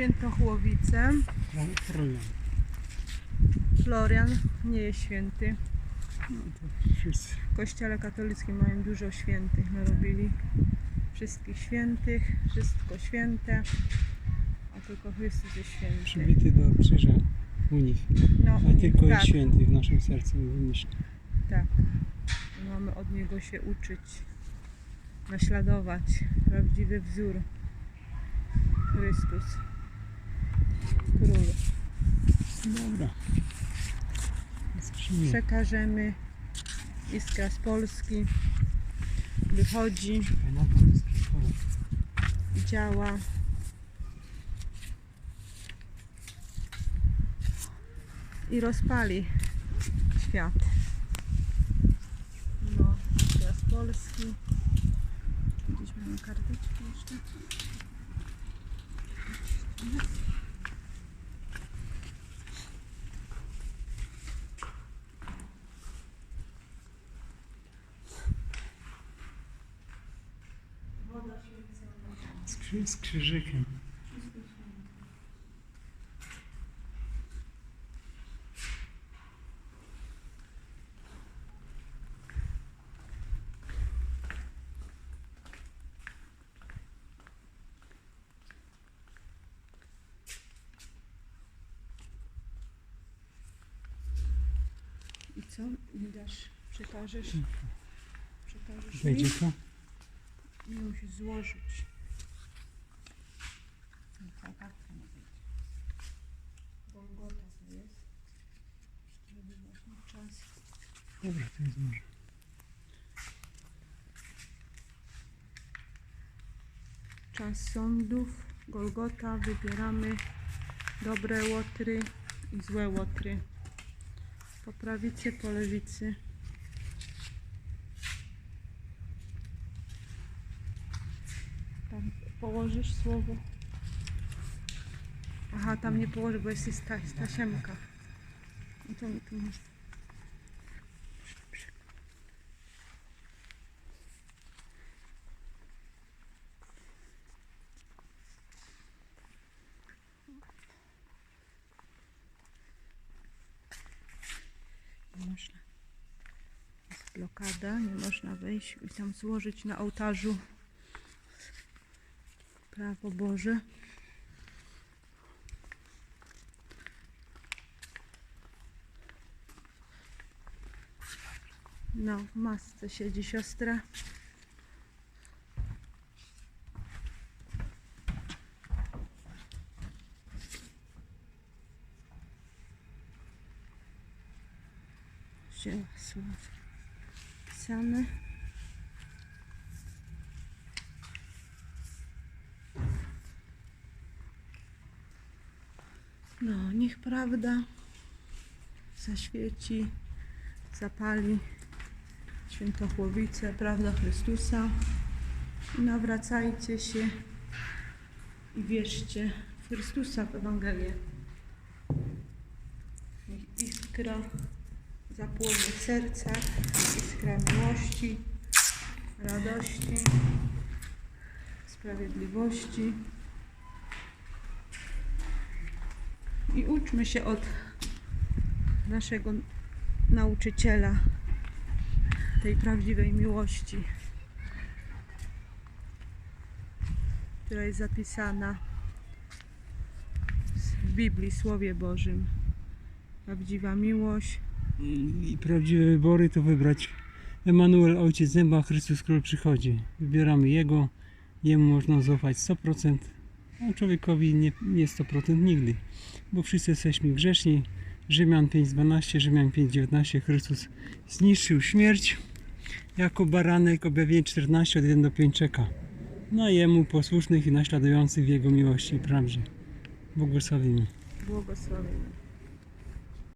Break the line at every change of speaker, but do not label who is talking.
Świętochłowice.
Florian.
Florian nie jest święty.
No wszyscy.
W kościele katolickim mają dużo świętych, narobili wszystkich świętych, wszystko święte, a tylko Chrystus jest święty.
Przybity do krzyża u nich.
No,
A tylko
tak,
jest święty w naszym sercu i
tak. Mamy od Niego się uczyć, naśladować prawdziwy wzór. Chrystus, Król.
Dobra.
Przekażemy iskra z Polski, wychodzi, działa. I rozpali świat. No, teraz Polski. Gdzieś mamy karteczki jeszcze.
Z, krzy, z krzyżykiem.
I co? Mi dasz, przekażesz? Przekażesz mi?
Wejdzie to?
Musisz złożyć. Ta kartka nie wejdzie. Golgota to jest. Żeby
Dobra, to jest może.
Czas sądów. Golgota. Wybieramy dobre łotry i złe łotry. Po prawicy, po lewicy. Tam położysz słowo. Aha, tam nie położę, bo jest jest ta, jest tasiemka. No to mi tu masz. Nie można. Jest blokada, nie można wejść i tam złożyć na ołtarzu prawo Boże. No, w masce siedzi siostra. Wzięła No, niech prawda zaświeci, zapali świętochłowice, prawda Chrystusa. I nawracajcie się i wierzcie w Chrystusa, w Ewangelię. Niech iskra zapłonie w sercach, iskra miłości, radości, sprawiedliwości. I uczmy się od naszego nauczyciela tej prawdziwej miłości, która jest zapisana w Biblii, Słowie Bożym. Prawdziwa miłość.
I prawdziwe wybory to wybrać Emanuel, Ojciec Zęba, Chrystus Król przychodzi. Wybieramy Jego, Jemu można zaufać 100%, a człowiekowi nie, nie 100% nigdy, bo wszyscy jesteśmy grzeszni. Rzymian 5.12, Rzymian 5.19, Chrystus zniszczył śmierć jako baranek, objawienie 14 od 1 do 5 czeka. Na Jemu posłusznych i naśladujących w Jego miłości i prawdzie. Błogosławimy.
Błogosławiony.